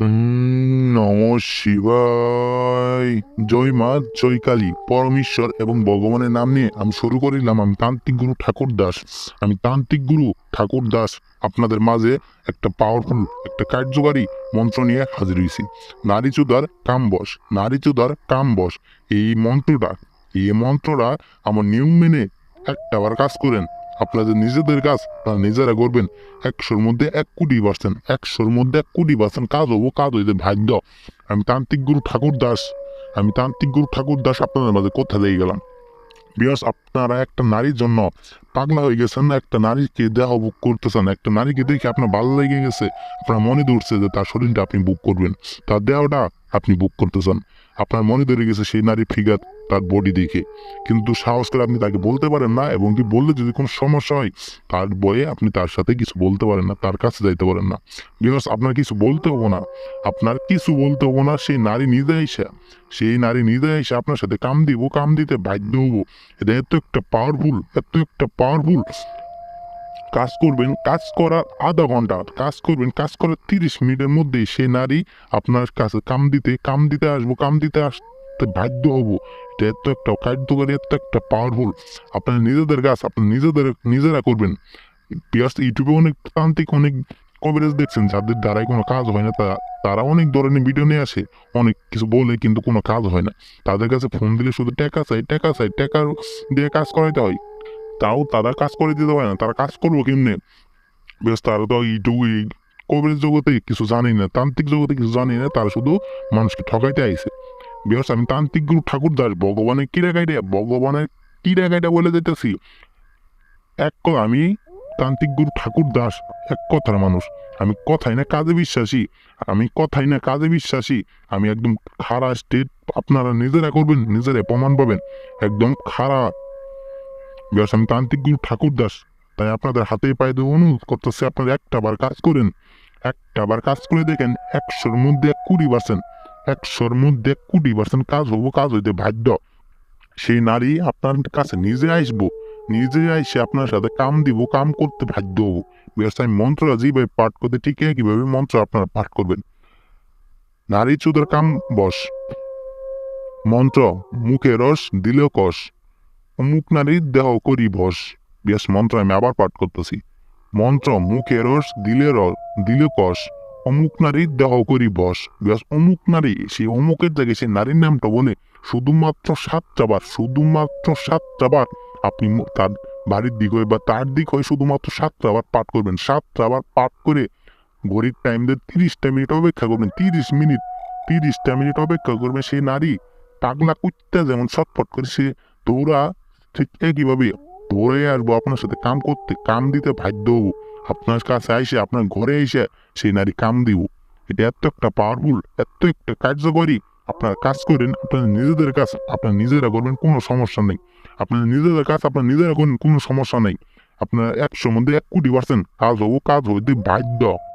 নম শিবায়। জয় মা, জয় কালী। পরমেশ্বর এবং ভগবানের নাম নিয়ে আমি শুরু করিলাম। আমি তান্ত্রিক গুরু ঠাকুর দাস। আমি তান্ত্রিক গুরু ঠাকুর দাস। আপনাদের মাঝে একটা পাওয়ারফুল একটা কার্যকারী মন্ত্র নিয়ে হাজির হয়েছি নারী চুদার কাম বস নারী চুদার কাম বস এই মন্ত্রটা এই মন্ত্রটা আমার নিয়ম মেনে একটা বার কাজ করেন। আপনাদের নিজেদের কাজ, তারা নিজেরা করবেন। একশোর মধ্যে এক কোটি পার্সেন্ট, একশোর মধ্যে এক কোটি পার্সেন্ট কাজ হব, কাজ হইতে ভাগ্য। আমি তান্ত্রিক গুরু ঠাকুর দাস। আমি তান্ত্রিক গুরু ঠাকুর দাস আপনাদের মাঝে কোথা দিয়ে গেলাম। বিকজ আপনারা একটা নারীর জন্য পাগলা হয়ে গেছেন, একটা নারীকে দেহ বুক করতেছেন, একটা নারীকে দেখে আপনার ভালো লেগে গেছে, আপনার মনে ধরছে যে তার শরীরটা আপনি বুক করবেন। তার দেহটা আপনি বুক করতেছেন। আপনার মনে ধরে গেছে সেই নারী ফিগার তার বডি দেখে। কিন্তু সাহস করে আপনি তাকে বলতে পারেন না এবং কি বললে যদি কোনো সমস্যা হয়, তার বয়ে আপনি তার সাথে কিছু বলতে পারেন না, তার কাছে যাইতে পারেন না। বিকজ আপনার কিছু বলতে হব না। আপনার কিছু বলতে হব না, সেই নারী নিজে এসে, সেই নারী নিজে এসে আপনার সাথে কাম দিব, কাম দিতে বাধ্য হব। এটা এত একটা পাওয়ারফুল এত একটা পাওয়ারফুল কাজ করবেন, কাজ করার আধা ঘণ্টা, কাজ করবেন, কাজ করার তিরিশ মিনিটের মধ্যেই সে নারী আপনার কাছে কাম দিতে কাম দিতে আসব, কাম দিতে আসতে বাধ্য হব। এটা এত একটা কার্যকারী, এত একটা পাওয়ারফুল আপনার নিজেদের কাজ, আপনার নিজেদের, নিজেরা করবেন। প্লাস ইউটিউবে অনেক তান্ত্রিক অনেক কভারেজ দেখছেন, যাদের দ্বারাই কোনো কাজ হয় না তারা তারা অনেক ধরনের ভিডিও নিয়ে আসে। অনেক কিছু বলে, কিন্তু কোনো কাজ হয় না। তাদের কাছে ফোন দিলে শুধু টাকা চাই টাকা চাই, টাকা দিয়ে কাজ করাইতে হয়। তাও তারা কাজ করে দিতে পারে না, তারা কাজ করব কেমনে? বেশ, তারা তো ইউটিউব এই কভারেজ জগতে কিছু জানি না, তান্ত্রিক জগতে কিছু জানি না, তারা শুধু মানুষকে ঠকাইতে আইছে। বেশ, আমি তান্ত্রিক গুরু ঠাকুর দাস, ভগবানের কিরা গাইডে, ভগবানের কিরা গাইডে বলে যেতেছি এক আমি তান্ত্রিক গুরু ঠাকুর দাস, এক কথার মানুষ। আমি কথাই না কাজে বিশ্বাসী, আমি কথাই না কাজে বিশ্বাসী। আমি একদম খারা স্টেট আপনারা নিজেরা করবেন নিজেরা প্রমাণ পাবেন। একদম খারা আমি তান্ত্রিক গুরু তাই আপনাদের পায়ে দিয়ে অনুরোধ করতেছে, আপনারা একটা বার কাজ করেন। একটা বার কাজ করে দেখেন, একশোর মধ্যে কুড়ি পার্সেন্ট একশোর মধ্যে কুড়ি পার্সেন্ট কাজ হব, কাজ হইতে বাধ্য। সেই নারী আপনার কাছে নিজে আসব, নিজে আইসে আপনার সাথে কাম দিব, কাম করতে ভাগ্য হব। বিকজ আমি মন্ত্রটা যেভাবে পাঠ করতে, ঠিক কীভাবে মন্ত্র আপনারা পাঠ করবেন। নারী চুদের কাম বস। মন্ত্র, মুখে রস, দিলেও কষ। অমুক নারীর দেহ করি বস। বেশ মন্ত্র আমি আবার পাঠ করতেছি। মন্ত্র, মুখে রস, দিলে রস দিলে কষ। অমুক নারীর দেহ করি বস। বেশ, অমুক নারী, সেই অমুকের জায়গায় সেই নারীর নামটা বলে শুধুমাত্র সাত চাবার শুধুমাত্র সাত চাবার আপনি তার বাড়ির দিক হয়ে বা তার দিক হয়ে শুধুমাত্র সাত চাবার পাঠ করবেন। সাত চাবার পাঠ করে ঘড়ির টাইম দিয়ে তিরিশটা মিনিট অপেক্ষা করবেন। তিরিশ মিনিট তিরিশটা মিনিট অপেক্ষা করবেন সেই নারী। পাগলা কুত্তা যেমন ছটফট করে সে দৌড়া ঠিক একইভাবে দৌড়ে আসব আপনার সাথে, কাম করতে, কাম দিতে বাধ্য হব। আপনার কাছে আইসে, আপনার ঘরে এসে সেই নারী কাম দিব। এটা এত একটা পাওয়ারফুল এত একটা কার্যকরী আপনার কাজ করেন, আপনার নিজেদের কাজ আপনার নিজেরা করবেন, কোনো সমস্যা নেই। আপনার নিজেদের কাজ আপনার নিজেরা করেন কোনো সমস্যা নেই। আপনার একশোর মধ্যে এক কোটি পার্সেন্ট কাজ হব, কাজ হইতে বাধ্য।